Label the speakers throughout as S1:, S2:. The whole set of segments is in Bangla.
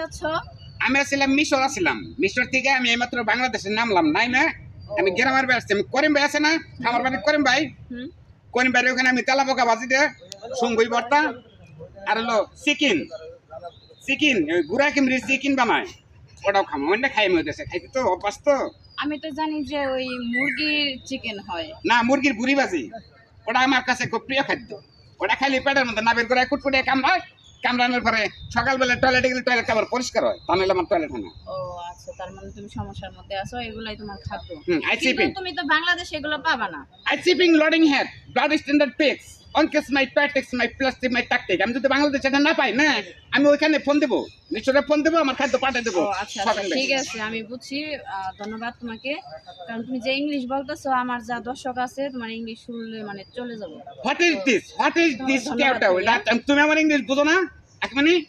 S1: যাচ্ছ?
S2: আমি আসছিলাম মিশর আসছিলাম মিশর থেকে আমি এইমাত্র বাংলাদেশে নামলাম। নাই না আমি গ্রামের বাড়ি আসছি। আমি করিম ভাই আছে না? আমার বাড়ি করিম ভাই। করিম ভাই ওখানে আমি তেলা পোকা ভাজি দে সঙ্গই ভর্তা আর হলো চিকেন। চিকেন ওই গুড়া কিমরি চিকেন বানায়। ওটাও খামো। ওইটা খাই গেছে খাইতে তো অভ্যাস তো।
S1: আমি তো জানি যে ওই মুরগির চিকেন হয়।
S2: না মুরগির বুড়ি ভাজি ওটা আমার কাছে খুব প্রিয় খাদ্য। ওটা খাইলে পেটের মধ্যে নাবের করে কুটকুটে কামড়ায়। কামড়ানোর পরে সকালবেলা টয়লেটে গেলে টয়লেট আবার পরিষ্কার হয় তা নাহলে আমার টয়লেট হয় না।
S1: তার মানে তুমি সমস্যার মধ্যে আছো এগুলাই তোমার খাদ্য। কিন্তু তুমি তো বাংলাদেশে এগুলো পাবা না।
S2: I chipping loading head blood standard picks অনকেস মাই প্যাটেক্স মাই প্লাস্টিক মাই টাকটিক আমি যদি বাংলাদেশে এটা না পাই না আমি ওইখানে ফোন দেবো নিশ্চয় ফোন দেবো আমার খাদ্য পাঠিয়ে দেবো।
S1: আচ্ছা আচ্ছা ঠিক আছে আমি বুঝছি ধন্যবাদ তোমাকে। কারণ তুমি যে ইংলিশ বলতেছো আমার যা দর্শক আছে তোমার ইংলিশ শুনলে মানে চলে যাব।
S2: What is this what is this কেউটা তুমি আমার ইংলিশ বুঝো না? এক মিনিট।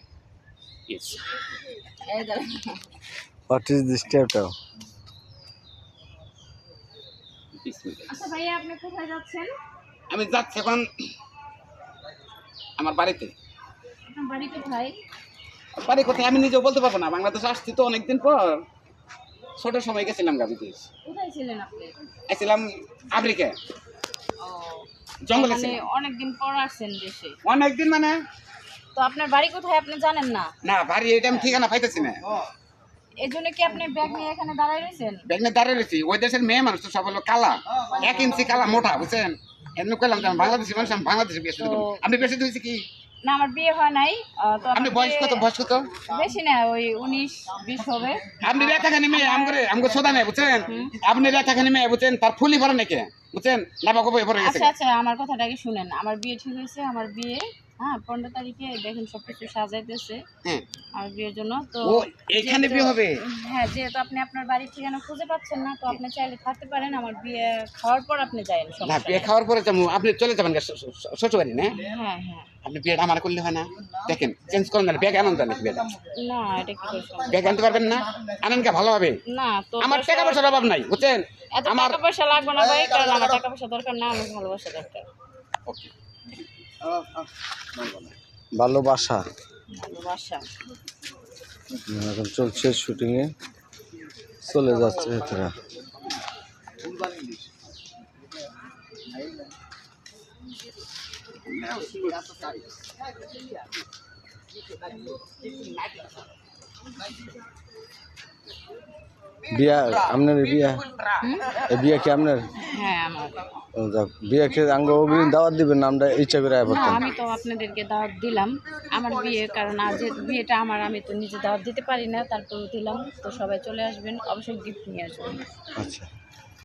S1: এই দাঁড়া।
S3: হোয়াট ইজ দিস
S2: বিসমিল্লাহ।
S1: আচ্ছা ভাইয়া আপনি কোথায় যাচ্ছেন?
S2: আমি যাচ্ছি এখন আমার বাড়িতে।
S1: আপনার বাড়ি কোথায়?
S2: বাড়ি কোথায় আমি নিজেও বলতে পারব না। বাংলাদেশে আসছি তো অনেকদিন পর। ছোট সময় গেছিলাম গাড়ি বিদেশ
S1: কোথায় ছিলেন আপনি?
S2: গেছিলাম আফ্রিকা।
S1: ও
S2: জঙ্গলে
S1: মানে
S2: ছিলাম।
S1: অনেকদিন পর আসছেন দেশে।
S2: অনেকদিন মানে?
S1: তো আপনার বাড়ি কোথায় আপনি জানেন না?
S2: না বাড়ি এটা আমি ঠিকানা পাইতেছি না।
S1: কি আপনি ব্যাগ নিয়ে এখানে দাঁড়ায় রয়েছেন?
S2: ব্যাগনে দাঁড়িয়ে রয়েছি। ওই দেশের মেয়ে মানুষ তো সব হলো কালা। এক ইঞ্চি কালা মোটা বুঝছেন? এমনি আমি বাংলাদেশি মানুষ আমি বাংলাদেশে বেশি আপনি কি?
S1: না আমার বিয়ে হয় নাই। তো
S2: আপনি বয়স কত?
S1: বিয়ে-
S2: বয়স কত?
S1: বেশি না ওই উনিশ বিশ হবে।
S2: আপনি রেখাখানি মেয়ে আমগরে আমগো সোদা নেই বুঝছেন? আপনি রেখাখানি মেয়ে বুঝছেন? তার ফুলি ভরে নাকি? বুঝছেন? গেছে।
S1: আচ্ছা আচ্ছা আমার কথাটা আগে শুনেন। আমার বিয়ে ঠিক হয়েছে আমার বিয়ে হ্যাঁ পনেরো তারিখে দেখেন সবকিছু সাজাইতেছে।
S2: হ্যাঁ।
S1: আমার বিয়ের জন্য তো
S2: এখানে বিয়ে হবে?
S1: হ্যাঁ যেহেতু আপনি আপনার বাড়ির ঠিকানা খুঁজে পাচ্ছেন না তো আপনি চাইলে থাকতে পারেন। আমার বিয়ে খাওয়ার পর আপনি যাবেন
S2: না বিয়ে খাওয়ার পরে যাব। আপনি চলে যাবেন শ্বশুর- বাড়ি না?
S1: হ্যাঁ হ্যাঁ।
S2: আপনি বিয়েটা আমার করলে হয় না। দেখেন চেঞ্জ করেন না ব্যাগ আনন্দ নাকি বিয়েটা।
S1: না এটা কি
S2: ব্যাগ আনতে পারবেন না? আনেন কে ভালোভাবে।
S1: না তো
S2: আমার টাকা পয়সার অভাব নাই বুঝছেন? আমার
S1: টাকা পয়সা লাগবে না ভাই কারণ আমার টাকা পয়সা দরকার না আমার ভালোবাসা দরকার।
S3: ভালোবাসা।
S1: ভালোবাসা।
S3: এখন চলছে শুটিংয়ে চলে যাচ্ছে ভেতরে বিয়া আপনার বিয়া? এই বিয়া কি আপনার?
S1: হ্যাঁ আমার।
S3: ও যাক, আঙ্গ দাওয়াত দিবেন আমরা ইচ্ছা করে
S1: না আমি তো আপনাদেরকে দাওয়াত দিলাম। আমার বিয়ে কারণ আজ বিয়েটা আমার আমি তো নিজে দাওয়াত দিতে পারি না তারপর দিলাম। তো সবাই চলে আসবেন অবশ্যই গিফট নিয়ে আসবেন।
S3: আচ্ছা।